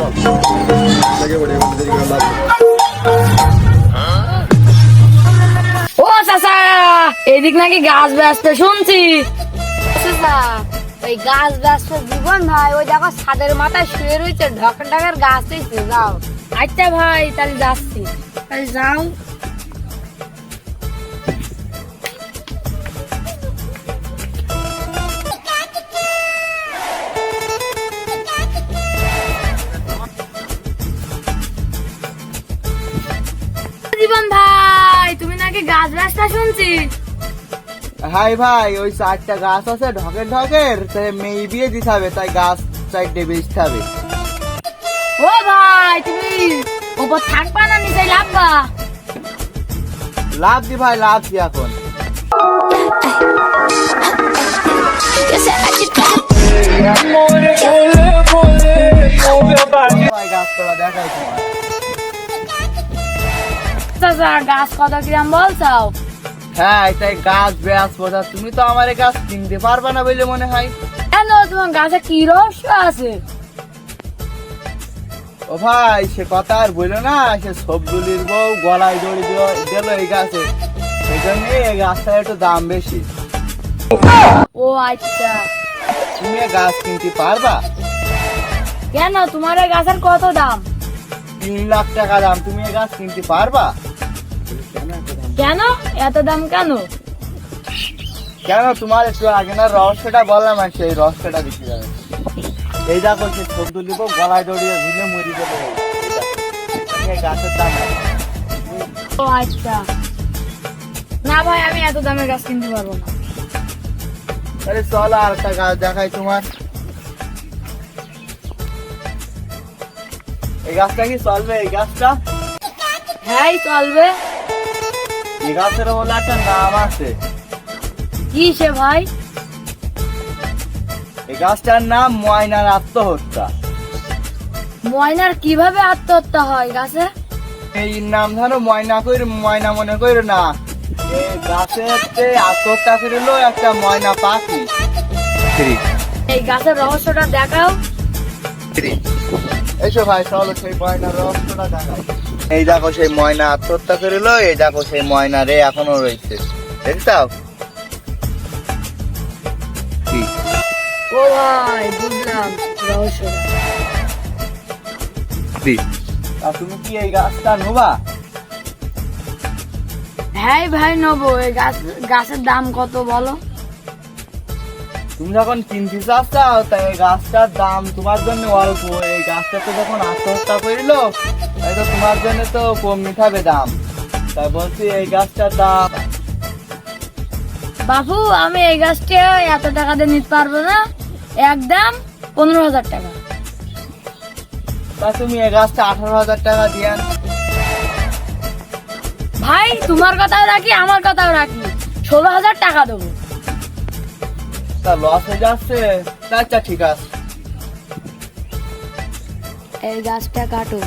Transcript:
ও চাচা এদিক নাকি গাছ ব্যস্ত শুনছি। চাচা ওই গাছ ব্যস্ত জীবন ভাই ওই দেখো ছাদের মাথায় শুয়ে রয়েছে ঢক ঢাকার গাছ যাও। আচ্ছা ভাই তাহলে যাচ্ছি। তাহলে যাও। গাছ ব্যস্ত শুনছি। হাই ভাই ওই চারটা গাছ আছে ঢকের ঢকের তাই মেয়ে বিয়ে দিতে হবে তাই গাছ চারটে বেচতে হবে ও ভাই তুমি ওপর থাকবা না নিচে লাভবা লাভ দি ভাই লাভ দি এখন। দেখাই তোমার চাচা গাছ কত বলছাও? হ্যাঁ তাই গাছ ব্যাস বোঝা। তুমি তো আমার এই গাছ কিনতে পারবে না বলে মনে হয়। কেন তোমার গাছে কি রহস্য আছে? ও ভাই সে কথা আর বলল না সে সবগুলির বউ গলায় দড়ি দিল- দিল এই গাছে। সেই জন্য এই গাছটার একটু দাম বেশি। ও আচ্ছা। তুমি গাছ কিনতে পারবা? কেন? তোমার এই গাছের কত দাম? তিন লাখ টাকা দাম। তুমি এই গাছ কিনতে পারবা? কেন? এত দাম কেন? কেন? তোমার একটু আগে না রহস্যটা বললাম আর সেই রহস্যটা দেখতে যাবে। এই দেখো সে সবদুল দিব গলায় দড়িয়ে ঝুলে মরি দেখো। এই গাছের দাম ও আচ্ছা। না ভাই আমি এত দামের গাছ কিনতে পারব না। আরে চলো আর একটা গাছ দেখাই তোমার। এই গাছটা কি চলবে? এই গাছটা? হ্যাঁ চলবে। এই গাছের বলে একটা নাম আছে। কি সে ভাই? এই গাছটার নাম ময়নার আত্মহত্যা। ময়নার কীভাবে আত্মহত্যা হয় গাছে? এই নাম ধরো ময়না কইর ময়না মনে কইর না। এই গাছের আত্মহত্যা করিল একটা ময়না পাখি। এই গাছের রহস্যটা দেখাও। এইসো ভাই চলো সেই ময়নার রহস্যটা দেখাই। এই দেখো সেই ময়না আত্মহত্যা করিল এই দেখো সেই ময়না রে এখনও রয়েছে দেখতাও ও ভাই বুঝলাম তুমি কি এই গাছটা নোবা? হ্যাঁ ভাই নেব। এই গাছ গাছের দাম কত বলো? তুমি যখন কিনতে চাচ্ছাও তাই এই গাছটার দাম তোমার জন্য অল্প। এই গাছটা তো যখন আত্মহত্যা করিল তাই তো তোমার জন্য তো কম নিতে দাম তাই বলছি এই গাছটার দাম। বাবু আমি এই গাছটা এত টাকা দিয়ে নিতে পারব না। একদম পনেরো হাজার টাকা। তা তুমি এই গাছটা আঠারো হাজার টাকা দিয়ে ভাই তোমার কথাও রাখি আমার কথাও রাখি। ষোলো হাজার টাকা দেবো। তা লস হয়ে যাচ্ছে আচ্ছা ঠিক আছে। এই গাছটা কাটো।